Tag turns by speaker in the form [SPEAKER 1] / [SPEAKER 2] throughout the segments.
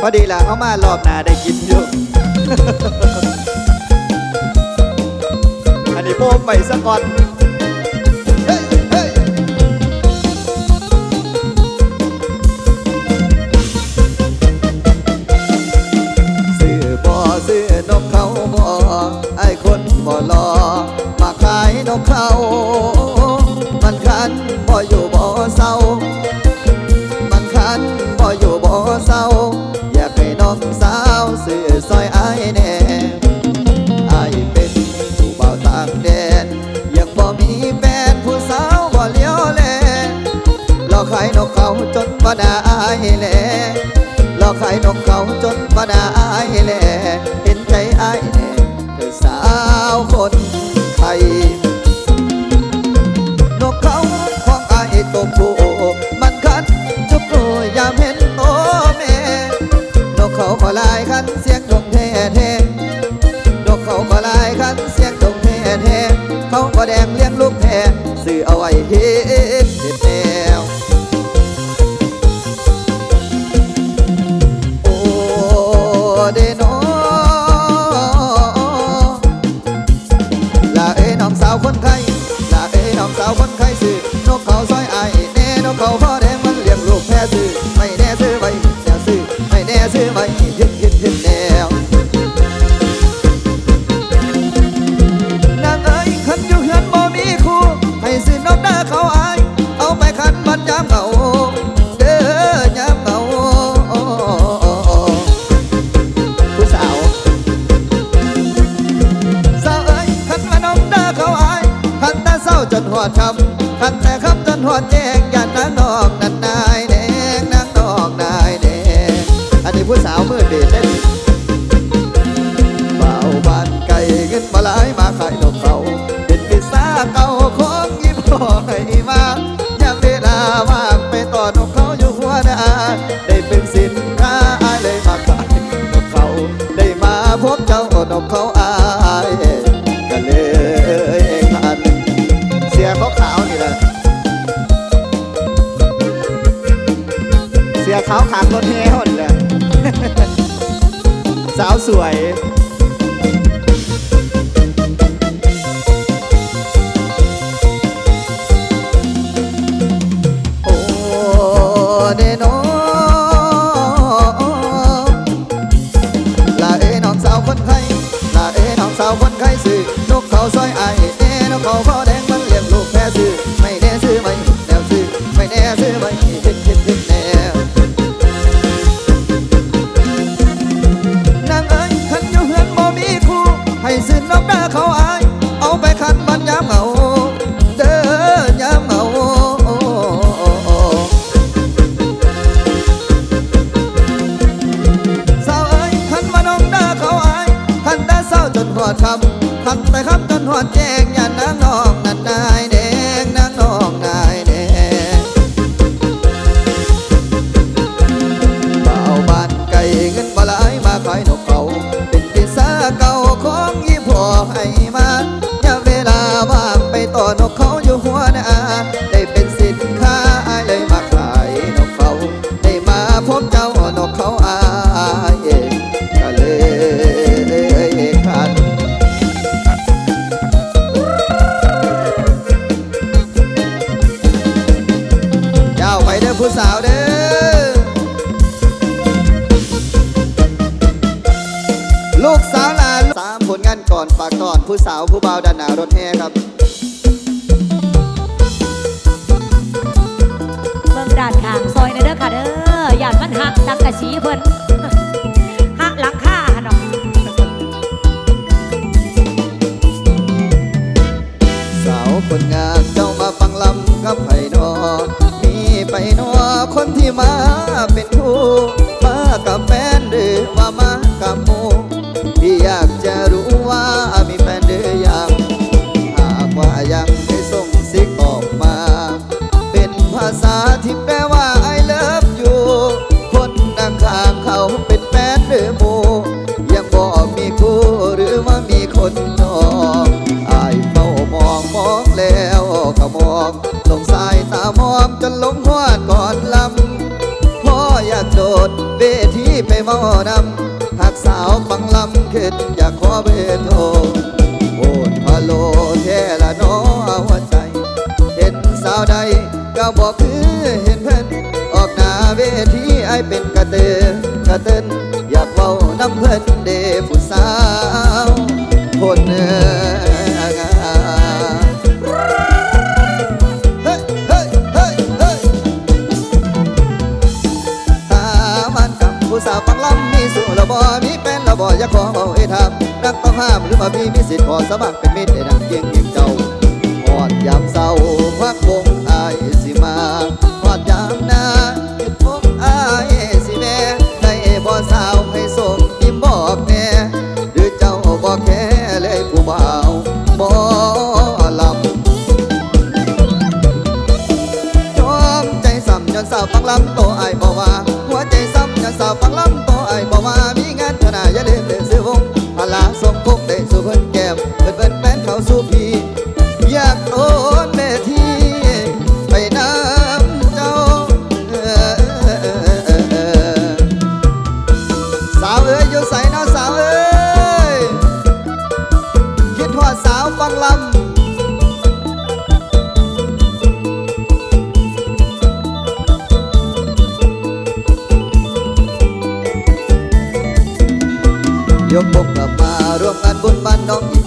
[SPEAKER 1] พอดีละเอามารอบหน้าได้กินอยู่ อันนี้โป้ไปสะก่อน จนบ่ได้แลหอกขายนกเขาจนบ่ได้แลเห็นใจไอ้ายแน่เธอสาวคนไทย ขัมรถแห่หนเลยสาวสวย ลูกสาวลาสามผลงานก่อนฝากตอนผู้สาวผู้บ่าวดันหนารถแห่ครับ
[SPEAKER 2] เบิ่งด้านค่ะซอยในเด้อค่ะเด้ออย่ามันหักตักกะสีเพิ่นหักหลังคาหนอ
[SPEAKER 1] สาวคนงานเจ้ามาฟังลำกับไผ่นอมีไปนอคนที่มาเป็นคู่มากับแฟนหรือว่ามากับหมู พี่อยากจะรู้ว่ามีแฟนหรือยังหากว่ายังไม่ส่งสิกออกมา เป็นภาษาที่แปลว่า I love you คนดังข้างเขาเป็นแฟนหรือโมยังบอกมีคู่หรือว่ามีคนนอกอยเฝ้ามองมองแล้วก็มองลงสายตามองจนล้มหัวก่อนลำพ่ออยากโดดเวทีไปมอนำ ฟังลำเข็ดอยากขอเบโทรโอดพะโลแทละน้อหัวใจ เห็นสาวใดก็บอกคือเห็นเพิ่นออกหน้าเวทีไอายเป็นกระเตือกระเตินอยากเว้าน้ำเพิ่นะขอเอาไอ้ทำรักต้องห้ามหรือมาพีมีสิทธิ์ขอสมัครเป็นมิตรได้ดังเกียงเกียงเจ้าหอดยามเศร้าพักวงา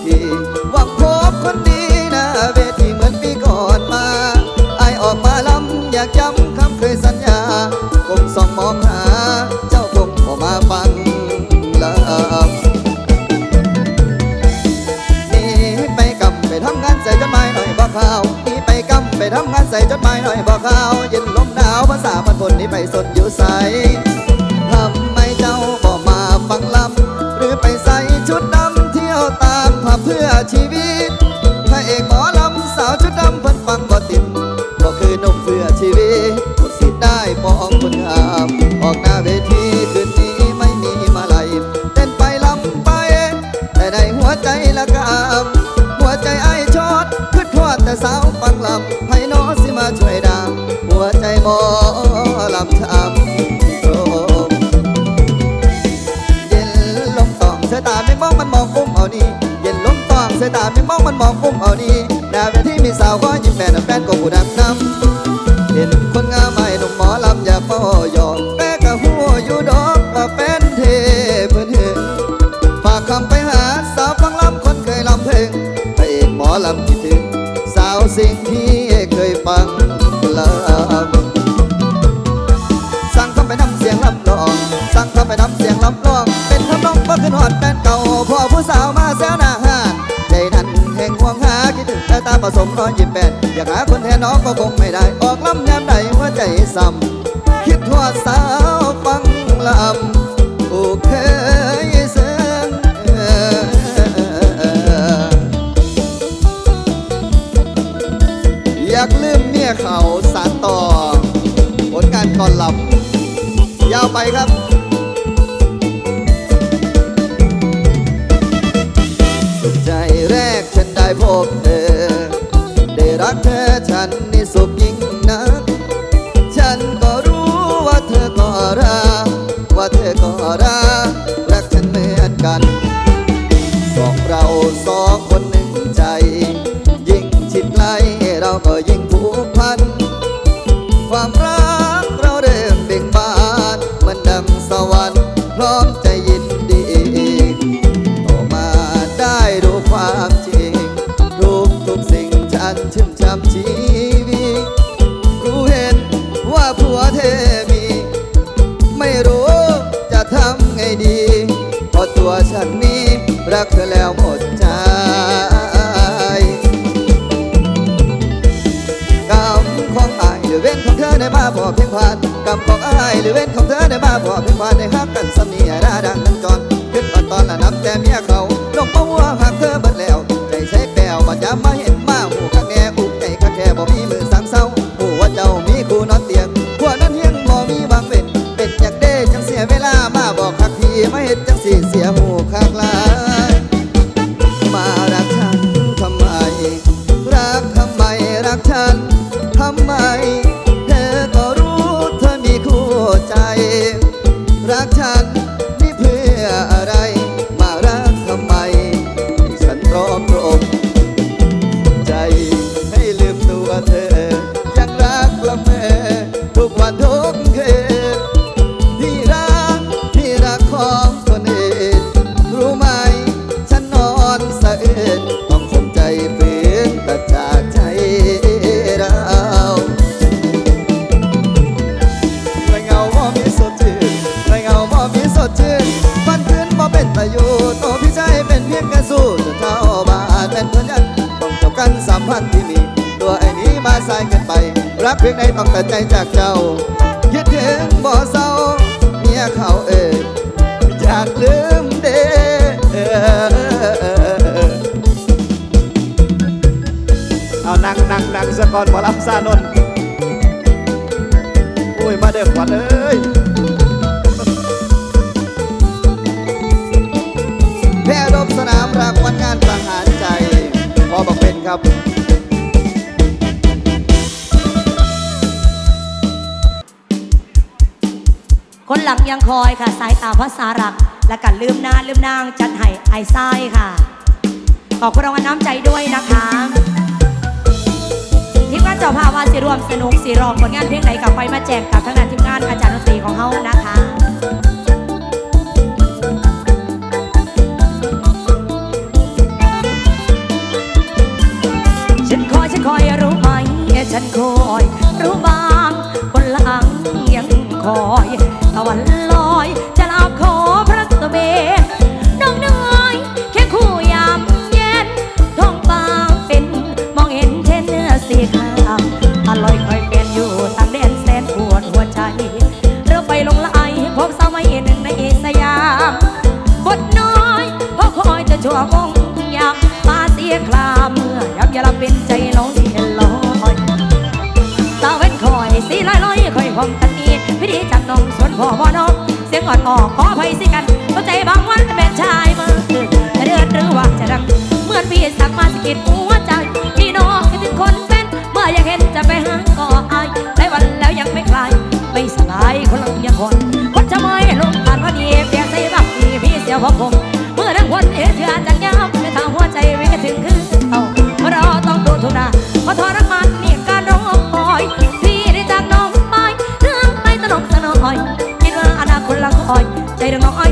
[SPEAKER 1] เพื่อชีวิตพระเอกหมอลำสาวชุดดำเพิ่นฟังบ่ติดก็คือนุ่มเพื่อชีวิตสิได้มองคนงามออกหน้าเวทีคืนนี้ไม่มีมาลัยเต้นไปลำไป แต่ในหัวใจละกามหัวใจไอ้ชอดขึ้นทอดแต่สาวฟังลำไพโนสิมาช่วยดามหัวใจหมอลำช้ำโตองเสยตาไม่มองมันมองฟุ้มเอานีาผสมรอยยิ้มแปดอยากหาคนแทนน้องก็คงไม่ได้ ออกลำยามใดหัวใจซ้ำคิดทั่วสาวฟังลำ ได้รักเธอฉันนี่สุขยิ่งนัก ฉันก็รู้ว่าเธอก็รักว่าเธอก็รักรักฉันเหมือนกันสองเราสองคนหนึ่งใจ ยิ่งชิดไกลเราก็ยิ่งผูกพัน ความรักเราเริ่มเบ่งบานมันดังสวรรค์พร้อม สิ่งฉันชื่นชมชีวิตกูเห็นว่าผัวเธอมี ไม่รู้จะทำไงดี เพราะตัวฉันนี้รักเธอแล้วหมดใจกรรมของอายหรือเว้นของเธอได้มาพอเพียงผ่านกรรมของอายหรือเว้นของเธอได้มาพอเพียงผ่านได้ฮักกัน ไป รักเพียงใดต้องตัดใจจากเจ้าคิดถึงบ่เศร้าเมียเขาเอ่ยอยากลืมเด้อเอานั่งนั่งนั่งสะก่อนหมอลำซานนโอ้ย มาเด้อขวัญเอ้ยแพร่รบสนามรักวันงานประหารใจ พอบอกเป็นครับ
[SPEAKER 2] คนหลังยังคอยค่ะ สายตาภาษารัก และกันลืมหน้าลืมนางจัดให้ไอ้ไส้ค่ะ ขอบคุณรางวัลน้ำใจด้วยนะคะทีมงานเจ้าภาพว่าสิรวมสนุกสิรองผลงานเพลงไหนกลับไปมาแจกกับทางด้านทีมงานอาจารย์ดนตรีของเฮานะคะฉันคอยฉันคอยรู้ไหมฉันคอยรู้บางคนหลังยังคอย ตะวันลอยจะลาขอพระสเบศน้องน้อยแค่คู่ยามเย็นท้องฟ้าเป็นมองเห็นเช่นเนื้อสีขาวอร่อยคอยเป็นอยู่ต่างแดนแสนปวดหัวใจเรือไปลงไหลพบสาวไม่หนึ่งในสยามบทน้อยเพราะคอยจะชั่วคงยามมาเสียคลาเมื่อยับยาละเป็นใจลอยลอยตาเว้นคอยสีลอยลอยคอยความตัน นี้พิธีจากน้องสวนพ่อพ่อน้องเสียงอ่อนออกขอภัยสิกันเข้าใจบางวันเป็นชายมาจะเดือดหรือว่าจะรังเหมื่อนพี่สักมาสกิดหัวใจพี่น้องคิดถึงคนเป็นเมื่ออยากเห็นจะไปหาก็อายหลายวันแล้วยังไม่คลายไม่สลายคนลังยังคนคนจะไม่ลงผ่านวันนี้เปลี่ยนใจบักพี่พี่เสียวพอผม ใจ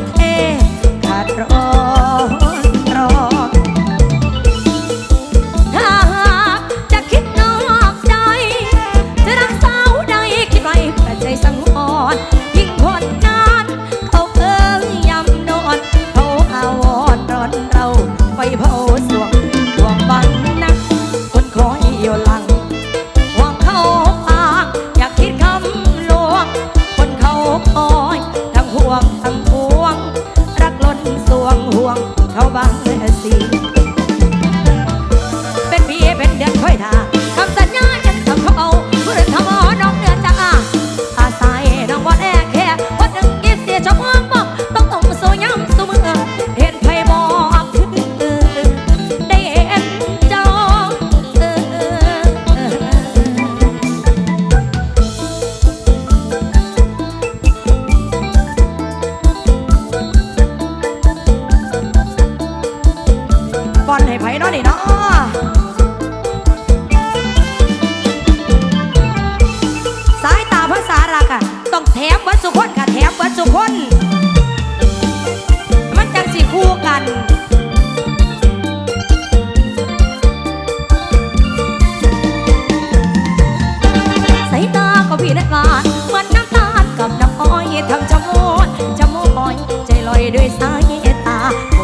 [SPEAKER 2] ด้วยสายตา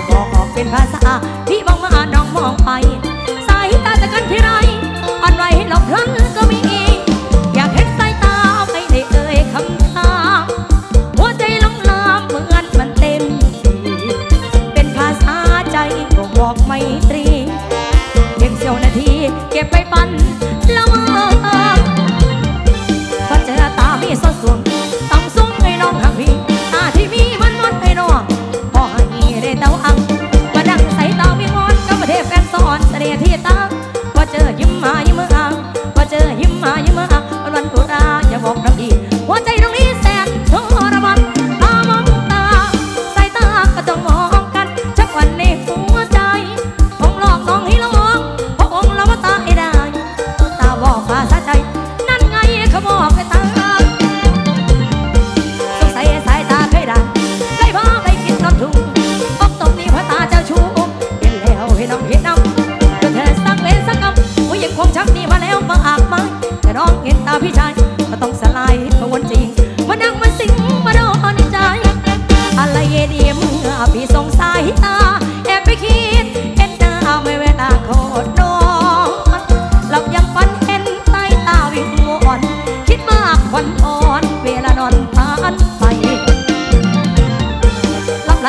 [SPEAKER 2] บอกออกเป็นภาษาพี่บ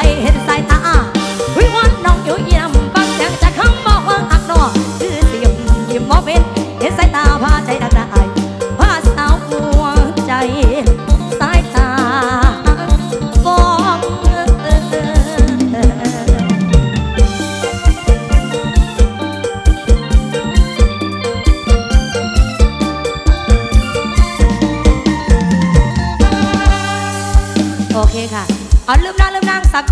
[SPEAKER 2] เห็น